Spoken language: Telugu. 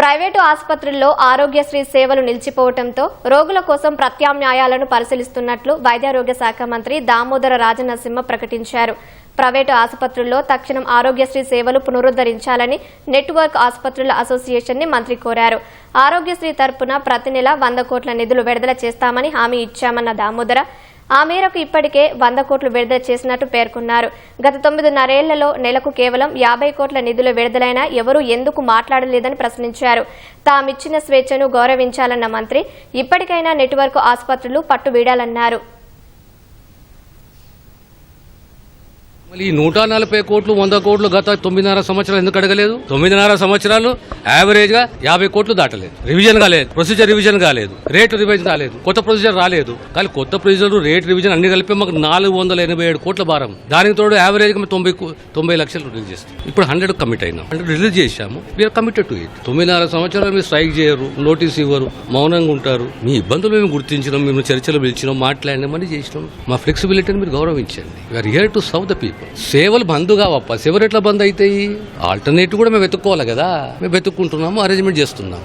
ప్రైవేటు ఆసుపత్రుల్లో ఆరోగ్యశ్రీ సేవలు నిలిచిపోవడంతో రోగుల కోసం ప్రత్యామ్నాయాలను పరిశీలిస్తున్నట్లు వైద్యారోగ్య శాఖ మంత్రి దామోదర రాజనరసింహ ప్రకటించారు. ప్రైవేటు ఆసుపత్రుల్లో తక్షణం ఆరోగ్యశ్రీ సేవలు పునరుద్ధరించాలని నెట్వర్క్ ఆసుపత్రుల అసోసియేషన్ని మంత్రి కోరారు. ఆరోగ్యశ్రీ తరపున ప్రతి నెల వంద కోట్ల నిధులు విడుదల చేస్తామని హామీ ఇచ్చామన్న దామోదర ఆ మేరకు ఇప్పటికే వంద కోట్లు విడుదల చేసినట్టు పేర్కొన్నారు. గత తొమ్మిదిన్నరేళ్ళలో నెలకు కేవలం యాభై కోట్ల నిధులు విడుదలైనా ఎవరూ ఎందుకు మాట్లాడలేదని ప్రశ్నించారు. తామిచ్చిన స్వేచ్ఛను గౌరవించాలన్న మంత్రి ఇప్పటికైనా నెట్వర్క్ ఆసుపత్రులు పట్టు వీడాలన్నారు ఈ నూట నలభై కోట్లు వంద కోట్లు గత తొమ్మిదిన్నర సంవత్సరాలు ఎందుకు అడగలేదు? తొమ్మిదిన్నర సంవత్సరాలు యావరేజ్గా యాభై కోట్లు దాటలేదు. రివిజన్ కాలేదు. ప్రొసీజర్ రివిజన్ కాలేదు. రేట్ రివిజన్ కాలేదు కొత్త ప్రొసీజర్ రాలేదు. కానీ కొత్త ప్రొసీజర్ రేట్ రివిజన్ అన్ని కలిపి మాకు నాలుగు వందల ఎనభై ఏడు కోట్ల భారం. దానికి తోడు యావరేజ్గా తొంభై తొంభై లక్షలు రిలీజ్ చేస్తాం. ఇప్పుడు హండ్రెడ్ కమిట్ అయినాం. హండ్రెడ్ రిలీజ్ చేశాము. వీఆర్ కమిటెడ్ టు ఇట్ తొమ్మిదిన్నర సంవత్సరాలు మీరు స్ట్రైక్ చేయరు నోటీస్ ఇవ్వరు మౌనంగా ఉంటారు. మీ ఇబ్బందులు మేము గుర్తించినాం మేము చర్చలు పిలిచినాం మాట్లాడినామని చేసినాం. మా ఫ్లెక్సిబిలిటీని మీరు గౌరవించండి. We're here to serve the people సేవలు బంద్ కావప్ప సేవలు ఎట్లా బంద్ అవుతాయి ఆల్టర్నేటివ్ కూడా మేము వెతుక్కోవాలి కదా. మేము వెతుక్కుంటున్నాము అరేంజ్మెంట్ చేస్తున్నాం